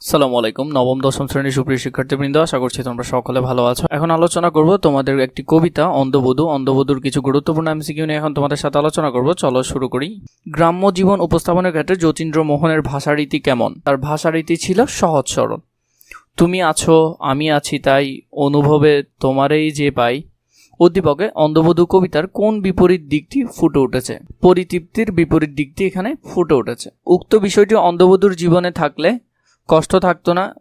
সালামু আলাইকুম। নবম, দশম শ্রেণির সুপ্রিয় শিক্ষার্থীবৃন্দ, আশা করছি তোমরা সকলে ভালো আছো। এখন আলোচনা করব তোমাদের একটি কবিতা, অন্ধবধূ। অন্ধবধূর কিছু গুরুত্বপূর্ণ এমসিকিউ নিয়ে এখন তোমাদের সাথে আলোচনা করব। চলো শুরু করি। গ্রাম্য জীবন উপস্থাপনের ক্ষেত্রে যতীন্দ্র মোহনের ভাষারীতি কেমন? তার ভাষারীতি ছিল সহজ সরল। তুমি আছো, আমি আছি তাই অনুভবে তোমারই যে পাই। উদ্দীপকে অন্ধবধূ কবিতার কোন বিপরীত দিকটি ফুটে উঠেছে? পরিতৃপ্তির বিপরীত দিকটি এখানে ফুটে উঠেছে। উক্ত বিষয়টি অন্ধবধূর জীবনে থাকলে কষ্ট থাকতো না,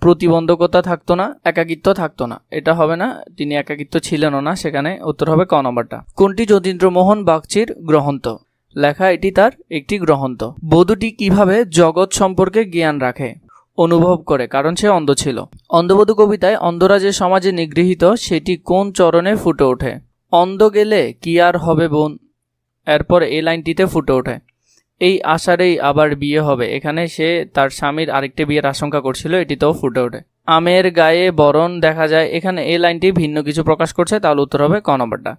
প্রতিবন্ধকতা থাকতো না, একাকিত্ব থাকতো না। এটা হবে না, তিনি একাকিত্ব ছিলেনও না, সেখানে উত্তর হবে ক নম্বরটা। কোনটি যতীন্দ্রমোহন বাগচির গ্রহন্ত? লেখা, এটি তার একটি গ্রহন্ত। বধূটি কীভাবে জগৎ সম্পর্কে জ্ঞান রাখে? অনুভব করে, কারণ সে অন্ধ ছিল। অন্ধবধূ কবিতায় অন্ধরা যে সমাজে নিগৃহীত, সেটি কোন চরণে ফুটে ওঠে? অন্ধ গেলে কি আর হবে বোন? এরপর এই লাইনটিতে ফুটে ওঠে। এই আশারেই আবার বিয়ে হবে। এখানে সে তার স্বামীর আরেকটি বিয়ের আশঙ্কা করছিল এটিতেও ফুটে ওঠে। আমের গায়ে বরণ দেখা যায়, এখানে এই লাইনটি ভিন্ন কিছু প্রকাশ করছে, তাহলে উত্তর হবে ক নম্বরটা।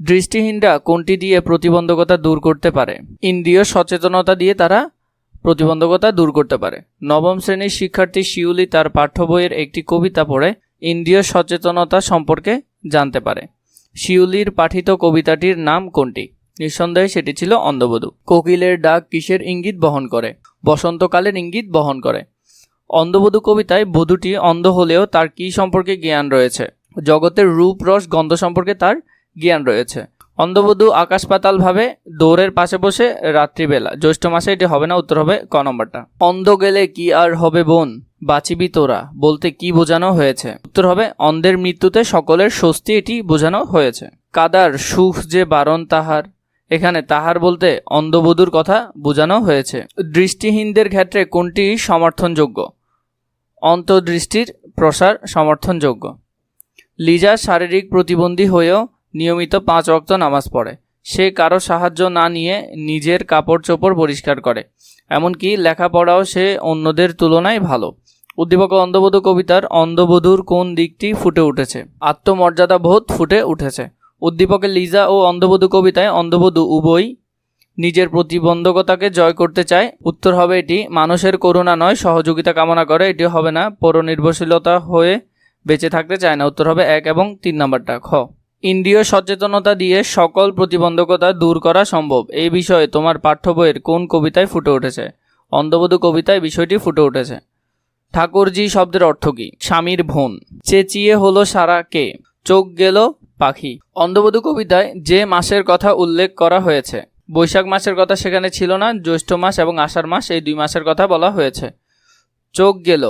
দৃষ্টিহীনরা কোনটি দিয়ে প্রতিবন্ধকতা দূর করতে পারে? ইন্দ্রিয় সচেতনতা দিয়ে তারা প্রতিবন্ধকতা দূর করতে পারে। নবম শ্রেণির শিক্ষার্থী শিউলি তার পাঠ্য বইয়ের একটি কবিতা পড়ে, ইন্দ্রিয় সচেতনতা সম্পর্কে জানতে পারে। শিউলির পাঠিত কবিতাটির নাম কোনটি? নিঃসন্দেহে সেটি ছিল অন্ধবধূ। কোকিলের ডাক কিসের ইঙ্গিত বহন করে? বসন্তকালের ইঙ্গিত বহন করে। অন্ধবধূ কবিতায় বধূটি অন্ধ হলেও তার কি সম্পর্কে জ্ঞান রয়েছে? জগতের রূপ রস গন্ধ সম্পর্কে তার জ্ঞান রয়েছে। অন্ধবধূ আকাশ পাতাল ভাবে দৌড়ের পাশে বসে রাত্রিবেলা। জ্যৈষ্ঠ মাসে এটি হবে না, উত্তর হবে ক নম্বরটা। অন্ধ গেলে কি আর হবে বোন? বাঁচিবি তোরা। বলতে কি বোঝানো হয়েছে? উত্তর হবে, অন্ধের মৃত্যুতে সকলের স্বস্তি এটি বোঝানো হয়েছে। কাদার সুখ যে বারণ তাহার এখানে তাহার বলতে অন্ধবধূর কথা বোঝানো হয়েছে। দৃষ্টিহীনদের ক্ষেত্রে কোনটি সমর্থনযোগ্য? অন্তর্দৃষ্টির প্রসার সমর্থনযোগ্য। লিজা শারীরিক প্রতিবন্ধী হয়েও নিয়মিত পাঁচ ওয়াক্ত নামাজ পড়ে। সে কারও সাহায্য না নিয়ে নিজের কাপড় চোপড় পরিষ্কার করে। এমনকি লেখাপড়াও সে অন্যদের তুলনায় ভালো। উদ্দীপক অন্ধবধূ কবিতার অন্ধবধূর কোন দিকটি ফুটে উঠেছে? আত্মমর্যাদা বোধ ফুটে উঠেছে। উদ্দীপকের লিজা ও অন্ধবধূ কবিতায় অন্ধবধূ উভয় নিজের প্রতিবন্ধকতাকে জয় করতে চায়। উত্তর হবে এটি, মানুষের করুণা নয়, সহযোগিতা কামনা করে। এটি হবে না, পরনির্ভরশীলতা হয়ে বেঁচে থাকতে চায় না। উত্তর হবে এক এবং তিন নম্বরটা, খ। ইন্দ্রিয় সচেতনতা দিয়ে সকল প্রতিবন্ধকতা দূর করা সম্ভব। এই বিষয়ে তোমার পাঠ্য বইয়ের কোন কবিতায় ফুটে উঠেছে? অন্ধবধূ কবিতায় বিষয়টি ফুটে উঠেছে। ঠাকুরজি শব্দের অর্থ কী? স্বামীর ভোন চেঁচিয়ে হলো সারা কে? চোখ গেল পাখি। অন্ধবধূ কবিতায় যে মাসের কথা উল্লেখ করা হয়েছে। বৈশাখ মাসের কথা সেখানে ছিল না, জ্যৈষ্ঠ মাস এবং আষাঢ় মাস এই দুই মাসের কথা বলা হয়েছে। চোখ গেল,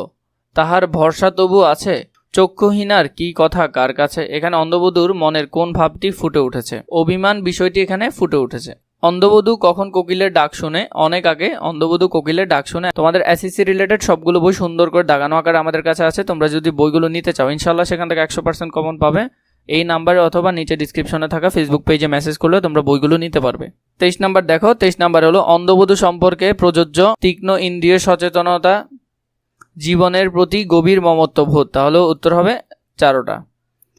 তাহার ভরসা তবু আছে? চক্ষুহীনার কি কথা কার কাছে? এখানে অন্ধবধূর মনের কোন ভাবটি ফুটে উঠেছে? অভিমান বিষয়টি এখানে ফুটে উঠেছে। অন্ধবধু কখন কোকিলের ডাক শুনে? অনেক আগে অন্ধবধু কোকিলের ডাক শুনে। তোমাদের এসএসসি রিলেটেড সবগুলো বই সুন্দর করে দাগানো আকারে আমাদের কাছে আছে। তোমরা যদি বইগুলো নিতে চাও ইনশাল্লাহ সেখান থেকে একশো পার্সেন্ট কমন পাবে। এই নাম্বারে অথবা নিচে ডিসক্রিপশনে থাকা ফেসবুক পেজে মেসেজ করলে তোমরা বইগুলো নিতে পারবে। তেইশ নাম্বার দেখো, তেইশ নাম্বার হলো, অন্ধবধূ সম্পর্কে প্রযোজ্য, তীক্ষ্ণ ইন্দ্রিয় সচেতনতা, জীবনের প্রতি গভীর মমত্ববোধ তাহলে উত্তর হবে চারোটা।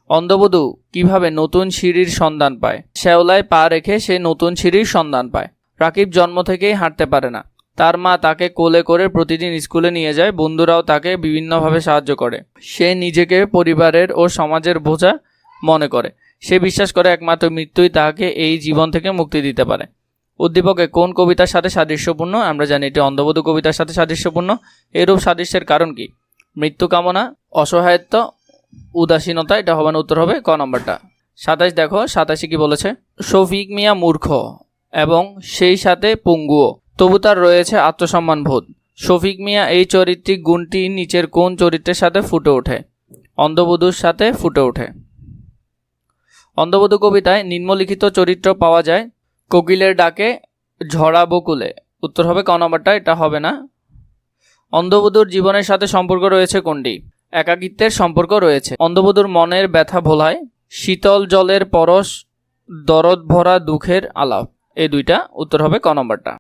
অন্ধবধূ কীভাবে নতুন সিঁড়ির সন্ধান পায়? শ্যাওলায় পা রেখে সে নতুন সিঁড়ির সন্ধান পায়। রাকিব জন্ম থেকেই হাঁটতে পারে না। তার মা তাকে কোলে করে প্রতিদিন স্কুলে নিয়ে যায়, বন্ধুরাও তাকে বিভিন্নভাবে সাহায্য করে। সে নিজেকে পরিবারের ও সমাজের বোঝা মনে করে। সে বিশ্বাস করে একমাত্র মৃত্যুই তাকে এই জীবন থেকে মুক্তি দিতে পারে। উদ্দীপকে কোন কবিতার সাথে সাদৃশ্যপূর্ণ? আমরা জানি এটি অন্ধবধূ কবিতার সাথে সাদৃশ্যপূর্ণ। এরূপ সাদৃশ্যের কারণ কি? মৃত্যু কামনা, অসহায়ত্ব, উদাসীনতা, এটা হবে না উত্তর হবে ক নম্বরটা। সাতাইশ দেখো, সাতাশে কি বলেছে? শফিক মিয়া মূর্খ এবং সেই সাথে পঙ্গুও। তবু তার রয়েছে আত্মসম্মান বোধ। শফিক মিয়া এই চরিত্রিক গুণটি নিচের কোন চরিত্রের সাথে ফুটে ওঠে? অন্ধবধূর সাথে ফুটে ওঠে। অন্ধবধূ কবিতায় নিম্নলিখিত চরিত্র পাওয়া যায়। কোকিলের ডাকে ঝরা বকুলে। উত্তর হবে ক নম্বরটা, এটা হবে না। অন্ধবধূর জীবনের সাথে সম্পর্ক রয়েছে কোনটি? একাকিত্বের সম্পর্ক রয়েছে। অন্ধবধূর মনের ব্যথা ভোলায়, শীতল জলের পরশ, দরদ ভরা দুঃখের আলাপ। এই দুইটা উত্তর হবে ক নম্বরটা।